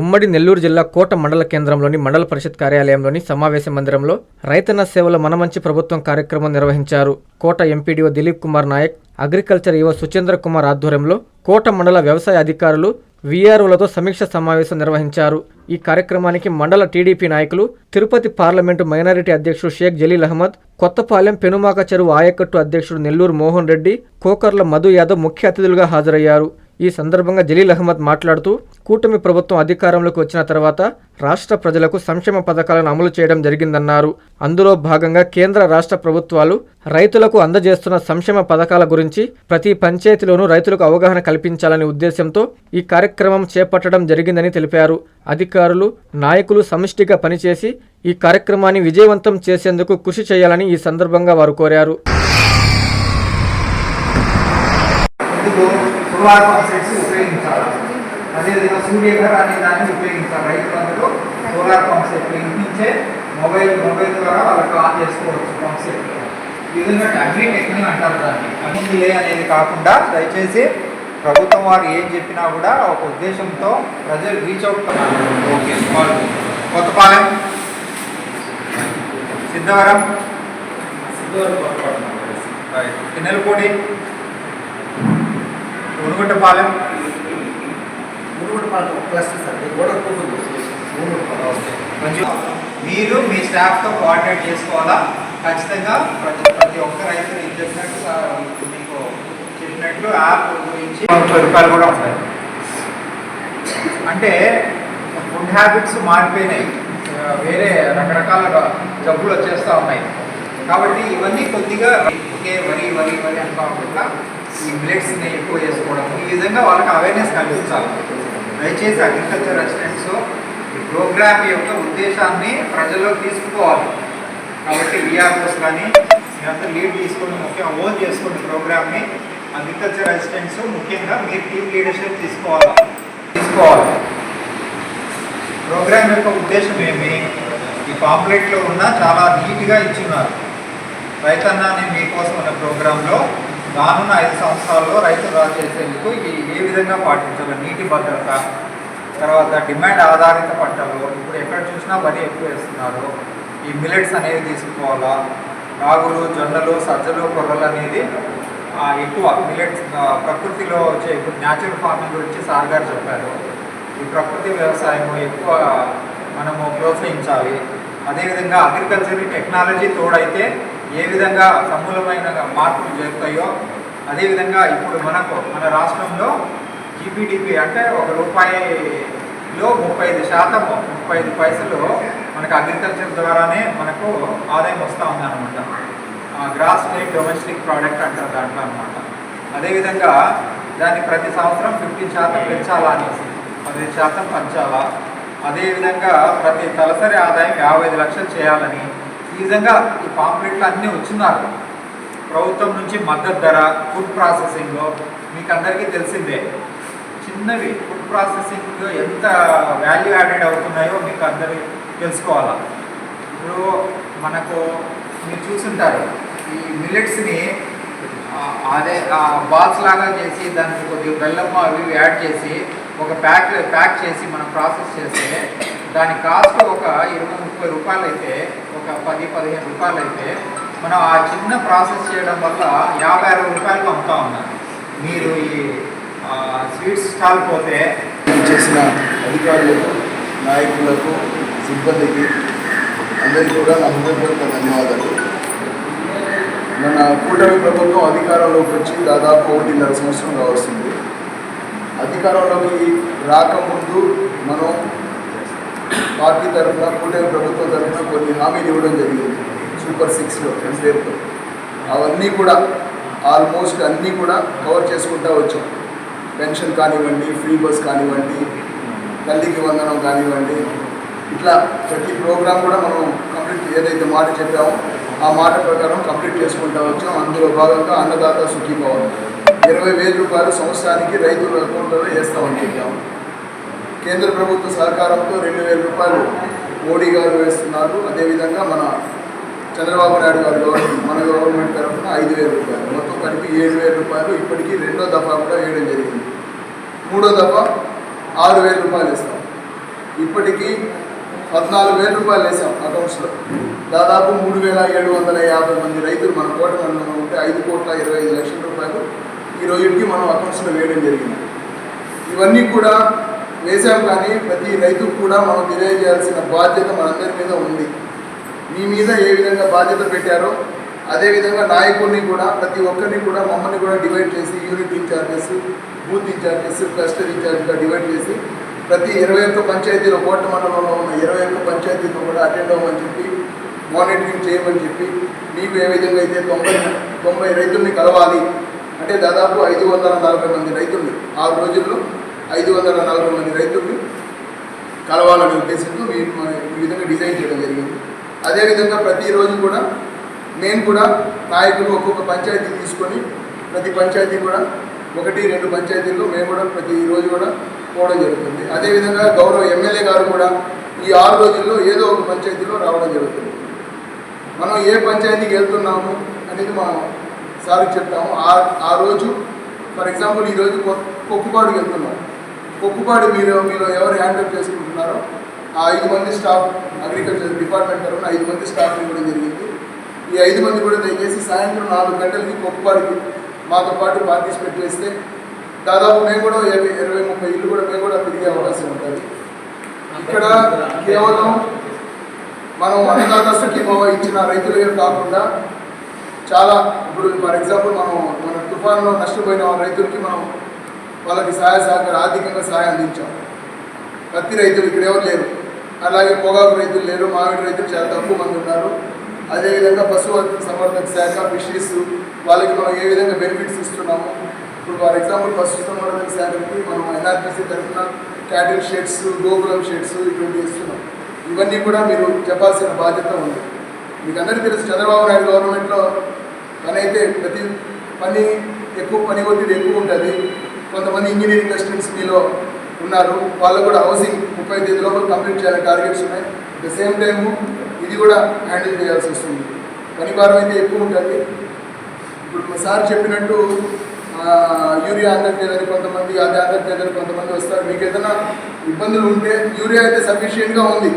ఉమ్మడి నెల్లూరు జిల్లా కోట మండల కేంద్రంలోని మండల పరిషత్ కార్యాలయంలోని సమావేశ మందిరంలో రైతన్న సేవల మనమంచి ప్రభుత్వం కార్యక్రమం నిర్వహించారు. Kota MPDO Dileep Kumar Naik agriculture EO Suchendra Kumar ఆధ్వర్యంలో కోట మండల వ్యవసాయ అధికారులు వీఆర్ఓలతో సమీక్ష సమావేశం నిర్వహించారు. ఈ కార్యక్రమానికి మండల టీడీపీ నాయకులు తిరుపతి పార్లమెంటు మైనారిటీ అధ్యక్షుడు షేక్ జలీల్ అహ్మద్ కొత్తపాలెం పెనుమాక చెరువు ఆయకట్టు అధ్యక్షుడు నెల్లూరు మోహన్ రెడ్డి కోకర్ల మధు యాదవ్ ముఖ్య అతిథులుగా హాజరయ్యారు. ఈ సందర్భంగా జలీల్ అహ్మద్ మాట్లాడుతూ కూటమి ప్రభుత్వం అధికారంలోకి వచ్చిన తర్వాత రాష్ట్ర ప్రజలకు సంక్షేమ పథకాలను అమలు చేయడం జరిగిందన్నారు. అందులో భాగంగా కేంద్ర రాష్ట్ర ప్రభుత్వాలు రైతులకు అందజేస్తున్న సంక్షేమ పథకాల గురించి ప్రతి పంచాయతీలోనూ రైతులకు అవగాహన కల్పించాలనే ఉద్దేశంతో ఈ కార్యక్రమం చేపట్టడం జరిగిందని తెలిపారు. అధికారులు నాయకులు సమిష్టిగా పనిచేసి ఈ కార్యక్రమాన్ని విజయవంతం చేసేందుకు కృషి చేయాలని ఈ సందర్భంగా వారు కోరారు. సోలార్ పంప్సెట్స్ ఉపయోగించాలి. అదేవిధంగా సూర్యఘర్ అనే దాన్ని ఉపయోగించాలి. రైతులందరూ సోలార్ పంప్సెట్ ఇంటించే మొబైల్ మొబైల్ ద్వారా వాళ్ళకి ఆన్ చేసుకోవచ్చు పంప్సెట్ ఈ విధంగా అగ్రి టెక్నిక్ అంటారు దాన్ని. అగ్నిలే అనేది కాకుండా దయచేసి ప్రభుత్వం వారు ఏం చెప్పినా కూడా ఒక ఉద్దేశంతో ప్రజలు reach out okay Kothapalem. Siddhavaram. Unuguntapalem కొంచెం మీరు మీ స్టాఫ్తో కోఆర్డినేట్ చేసుకోవాలా? ఖచ్చితంగా ప్రతి ప్రతి ఒక్క రైతు చెప్పినట్టు సార్ మీకు చెప్పినట్లు యాప్ గురించి రూపాయలు కూడా ఉంటాయి. అంటే ఫుడ్ హ్యాబిట్స్ మారిపోయినాయి. వేరే రకరకాల జబ్బులు వచ్చేస్తూ ఉన్నాయి. కాబట్టి ఇవన్నీ కొద్దిగా ఒకే వరి వరి వరి అని కాకుండా ఈ మిలెట్స్ని ఎక్కువ చేసుకోవడం. ఈ విధంగా వాళ్ళకి అవేర్నెస్ కల్పించాలి. దయచేసి అగ్రికల్చర్ రెసిడెంట్స్ ఈ ప్రోగ్రామ్ యొక్క ఉద్దేశాన్ని ప్రజల్లోకి తీసుకుపోవాలి. కాబట్టి విఆర్ఓస్ కానీ మీరంతా లీడ్ తీసుకొని ముఖ్యంగా ఓన్ చేసుకుని ప్రోగ్రామ్ని అగ్రికల్చర్ అసిస్టెంట్స్ ముఖ్యంగా మీరు టీమ్ లీడర్షిప్ తీసుకోవాలి. తీసుకోవాలి. ప్రోగ్రామ్ యొక్క ఉద్దేశం ఏమి? ఈ పాంప్లెట్లో ఉన్న చాలా నీట్గా ఇచ్చున్నారు. రైతన్నా నేను మీకోసం ఉన్న ప్రోగ్రాంలో రానున్న ఐదు సంవత్సరాల్లో రైతులు రా చేసేందుకు ఈ ఏ విధంగా పాటించాలి నీటి భద్రత తర్వాత డిమాండ్ ఆధారిత పంటలు ఇప్పుడు ఎక్కడ చూసినా వరి ఎక్కువ వేస్తున్నారు. ఈ మిలెట్స్ అనేవి తీసుకోవాలా? రాగులు జొన్నలు సజ్జలు కొర్రలు అనేది ఎక్కువ మిలెట్స్ ప్రకృతిలో వచ్చే ఇప్పుడు న్యాచురల్ ఫార్మింగ్ గురించి సార్ గారు చెప్పారు. ఈ ప్రకృతి వ్యవసాయం ఎక్కువ మనము ప్రోత్సహించాలి. అదేవిధంగా అగ్రికల్చర్ టెక్నాలజీ తోడైతే ఏ విధంగా సమూలమైన మార్పులు జరుగుతాయో అదేవిధంగా ఇప్పుడు మనకు మన రాష్ట్రంలో జీపీడీపీ అంటే ఒక రూపాయిలో ముప్పై ఐదు శాతం ముప్పై ఐదు పైసలు మనకు అగ్రికల్చర్ ద్వారానే మనకు ఆదాయం వస్తూ ఉందన్నమాట. గ్రాస్ స్టేట్ డొమెస్టిక్ ప్రోడక్ట్ అంటారు దాంట్లో అనమాట అదేవిధంగా దాన్ని ప్రతి సంవత్సరం ఫిఫ్టీన్ శాతం పెంచాలా అనేసి పదిహేను శాతం పెంచాలా అదేవిధంగా ప్రతి తలసరి ఆదాయం యాభై ఐదు లక్షలు చేయాలని ఈ విధంగా ఈ పాంప్లెట్లు అన్నీ వచ్చినారు. ప్రభుత్వం నుంచి మద్దతు ధర ఫుడ్ ప్రాసెసింగ్లో మీకు అందరికీ తెలిసిందే. చిన్నవి ఫుడ్ ప్రాసెసింగ్లో ఎంత వాల్యూ యాడెడ్ అవుతున్నాయో మీకు అందరికి తెలుసుకోవాలా. ఇప్పుడు మనకు మీరు చూసుంటారు ఈ మిల్లెట్స్ని అదే బాల్స్ లాగా చేసి దానికి కొద్దిగా బెల్లమ్మ అవి యాడ్ చేసి ఒక ప్యాక్ ప్యాక్ చేసి మనం ప్రాసెస్ చేస్తే దాని కాస్ట్ ఒక ఇరవై ముప్పై రూపాయలు అయితే ఒక పది పదిహేను రూపాయలు అయితే మనం ఆ చిన్న ప్రాసెస్ చేయడం వల్ల యాభై అరవై రూపాయలకు అమ్ముతా ఉన్నారు మీరు ఈ స్వీట్స్ స్టాల్ పోతే చేసిన అధికారులకు నాయకులకు సిబ్బందికి అందరికీ కూడా నా హృదయపూర్వక ధన్యవాదాలు. మన కూటమి ప్రభుత్వం అధికారంలోకి వచ్చి దాదాపు ఒకటిన్నర సంవత్సరం కావస్తుంది అధికారంలోకి రాకముందు మనం పార్టీ తరఫున కూటమి ప్రభుత్వం తరఫున కొన్ని హామీలు ఇవ్వడం జరిగింది. సూపర్ సిక్స్లో పేరుతో అవన్నీ కూడా ఆల్మోస్ట్ అన్నీ కూడా కవర్ చేసుకుంటూ వచ్చాం. పెన్షన్ కానివ్వండి ఫ్రీ బస్ కానివ్వండి తల్లికి వందనం కానివ్వండి ఇట్లా ప్రతి ప్రోగ్రాం కూడా మనం కంప్లీట్ ఏదైతే మాట చెప్పామో ఆ మాట ప్రకారం కంప్లీట్ చేసుకుంటా వచ్చాం. అందులో భాగంగా అన్నదాత సుఖీభావం. ఇరవై వేల రూపాయలు సంవత్సరానికి రైతుల అకౌంట్లో వేస్తామని చెప్పాము. కేంద్ర ప్రభుత్వ సహకారంతో రెండు వేల రూపాయలు మోడీ గారు వేస్తున్నారు. అదేవిధంగా మన చంద్రబాబు నాయుడు గారు గవర్నమెంట్ మన గవర్నమెంట్ తరఫున ఐదు వేల రూపాయలు. మొత్తం కలిపి ఏడు వేల రూపాయలు. ఇప్పటికీ రెండో దఫా కూడా వేయడం జరిగింది. మూడో దఫా ఆరు వేల రూపాయలు ఇస్తాం ఇప్పటికీ పద్నాలుగు వేల రూపాయలు వేసాం అకౌంట్స్లో. దాదాపు మూడు వేల ఏడు వందల యాభై మంది రైతులు మన కోట మండలంలో ఉంటే ఐదు కోట్ల ఇరవై ఐదు లక్షల రూపాయలు ఈ రోజుకి మనం అకౌంట్స్లో వేయడం జరిగింది. ఇవన్నీ కూడా వేసాం కానీ ప్రతి రైతుకు కూడా మనం తెలియజేయాల్సిన బాధ్యత మనందరి మీద ఉంది. మీ మీద ఏ విధంగా బాధ్యత పెట్టారో అదేవిధంగా నాయకుడిని కూడా ప్రతి ఒక్కరిని కూడా మమ్మల్ని కూడా డివైడ్ చేసి unit incharges booth incharges cluster ఇన్ఛార్జ్గా డివైడ్ చేసి ప్రతి ఇరవై ఒక్క పంచాయతీలో కోట మండలంలో ఉన్న ఇరవై ఒక్క పంచాయతీలో కూడా అటెండ్ అవ్వమని చెప్పి మానిటరింగ్ చేయమని చెప్పి మీకు ఏ విధంగా అయితే తొంభై తొంభై రైతుల్ని కలవాలి అంటే దాదాపు ఐదు వందల నలభై మంది రైతుల్ని ఆరు రోజుల్లో ఐదు వందల నలభై మంది రైతులను కలవాలనే ఉద్దేశంతో ఈ విధంగా డిజైన్ చేయడం జరిగింది. అదేవిధంగా ప్రతిరోజు కూడా మేము కూడా నాయకులు ఒక్కొక్క పంచాయతీ తీసుకొని ప్రతి పంచాయతీ కూడా ఒకటి రెండు పంచాయతీల్లో మేము కూడా ప్రతిరోజు కూడా పోవడం జరుగుతుంది. అదేవిధంగా గౌరవ ఎమ్మెల్యే గారు కూడా ఈ ఆరు రోజుల్లో ఏదో ఒక పంచాయతీలో రావడం జరుగుతుంది. మనం ఏ పంచాయతీకి వెళ్తున్నాము అనేది మనం సార్కి చెప్తాము ఆ ఆ రోజు ఫర్ ఎగ్జాంపుల్ ఈరోజు కొక్కుపాడుకి వెళ్తున్నాం. కొక్కుపాడు మీరు మీరు ఎవరు హ్యాండిల్ చేసుకుంటున్నారో ఆ ఐదు మంది స్టాఫ్ అగ్రికల్చర్ డిపార్ట్మెంట్ తరఫున ఐదు మంది స్టాఫ్ ఇవ్వడం జరిగింది. ఈ ఐదు మంది కూడా దయచేసి సాయంత్రం నాలుగు గంటలకి కొక్కుపాడుకి మాతో పాటు పార్టిసిపేట్ చేస్తే దాదాపు మేము కూడా ఇరవై ఇరవై ముప్పై ఇల్లు కూడా మేము కూడా తిరిగే అవకాశం ఉంటుంది. ఇక్కడ కేవలం మనం అన్నదాత సుఖీభవ ఇచ్చిన రైతులే కాకుండా చాలా ఇప్పుడు ఫర్ ఎగ్జాంపుల్ మనం మన తుఫాన్లో నష్టపోయిన రైతులకి మనం వాళ్ళకి సహాయ సహకారం ఆర్థికంగా సహాయం అందించాం. పత్తి రైతులు ఇక్కడ ఎవరు లేరు. అలాగే పొగాకు రైతులు లేరు మామిడి రైతులు చాలా తక్కువ మంది ఉన్నారు. అదేవిధంగా పశు సంవర్ధక శాఖ ఫిషరీస్ వాళ్ళకి మనం ఏ విధంగా బెనిఫిట్స్ ఇస్తున్నాము ఇప్పుడు ఫర్ ఎగ్జాంపుల్ పశు సంవర్ధక శాఖకి మనం ఎన్ఆర్టీసీ తరఫున క్యాటిల్ షెడ్స్ గోకులం షెడ్స్ ఇటువంటి ఇస్తున్నాం. ఇవన్నీ కూడా మీరు చెప్పాల్సిన బాధ్యత ఉంది. మీకు అందరికీ తెలుసు చంద్రబాబు నాయుడు గవర్నమెంట్లో పని అయితే ప్రతి పని ఎక్కువ పని ఒత్తిడి ఎక్కువ ఉంటుంది. కొంతమంది ఇంజనీరింగ్ స్టూడెంట్స్ మీలో ఉన్నారు. వాళ్ళు కూడా హౌసింగ్ ముప్పై తేదీ లోపల కంప్లీట్ చేయాలని టార్గెట్స్ ఉన్నాయి. అట్ ద సేమ్ టైము ఇది కూడా హ్యాండిల్ చేయాల్సి వస్తుంది. పని భారం అయితే ఎక్కువ ఉంటుంది. ఇప్పుడు సార్ చెప్పినట్టు యూరియా అందట్లేదని కొంతమంది అది అందట్లేదని కొంతమంది వస్తారు. మీకు ఏదైనా ఇబ్బందులు ఉంటే యూరియా అయితే సఫిషియెంట్గా ఉంది.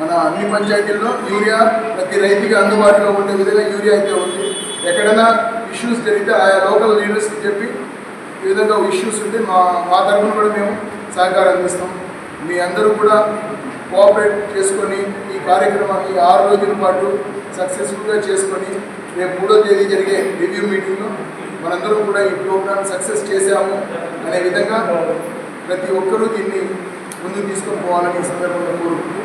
మన అన్ని పంచాయతీల్లో యూరియా ప్రతి రైతుకి అందుబాటులో ఉండే విధంగా యూరియా అయితే ఉంది. ఎక్కడైనా ఇష్యూస్ జరిగితే ఆయా లోకల్ లీడర్స్కి చెప్పి ఈ విధంగా ఇష్యూస్ ఉంటే మా మా తరఫున కూడా మేము సహకారం అందిస్తాం. మీ అందరూ కూడా కోఆపరేట్ చేసుకొని ఈ కార్యక్రమాన్ని ఆరు రోజుల పాటు సక్సెస్ఫుల్గా చేసుకొని రేపు మూడో తేదీ జరిగే రివ్యూ మీటింగ్లో మనందరూ కూడా ఈ ప్రోగ్రామ్ సక్సెస్ చేశాము అనే విధంగా ప్రతి ఒక్కరూ దీన్ని ముందుకు తీసుకొని పోవాలని ఈ సందర్భంగా కోరుకుంటూ